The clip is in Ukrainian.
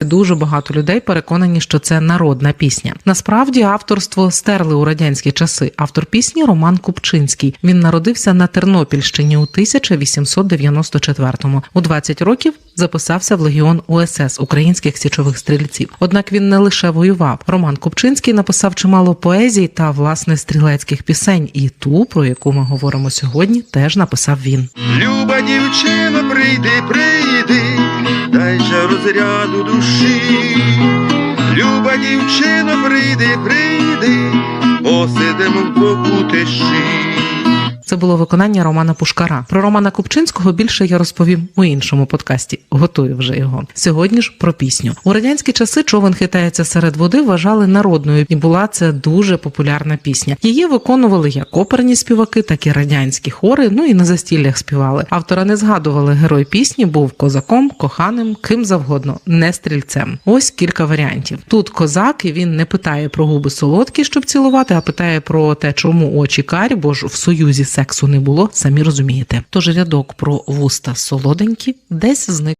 Дуже багато людей переконані, що це народна пісня. Насправді авторство стерли у радянські часи. Автор пісні Роман Купчинський. Він народився на Тернопільщині у 1894-му. У 20 років записався в легіон УСС українських січових стрільців. Однак він не лише воював. Роман Купчинський написав чимало поезій та власне стрілецьких пісень. І ту, про яку ми говоримо сьогодні, теж написав він. Люба дівчино, прийди, прийди, розряду душі. Люба дівчино, прийди, прийди, посидимо в у тиші. Це було виконання Романа Пушкара. Про Романа Купчинського більше я розповім у іншому подкасті. Готую вже його. Сьогодні ж про пісню. У радянські часи човен хитається серед води. Вважали народною, і була це дуже популярна пісня. Її виконували як оперні співаки, так і радянські хори. Ну і на застіллях співали. Автора не згадували. Герой пісні був козаком, коханим, ким завгодно, не стрільцем. Ось кілька варіантів. Тут козак, і він не питає про губи солодкі, щоб цілувати, а питає про те, чому очі карі, бо ж в союзі сексу не було, самі розумієте. Тож рядок про вуста солоденькі десь зник.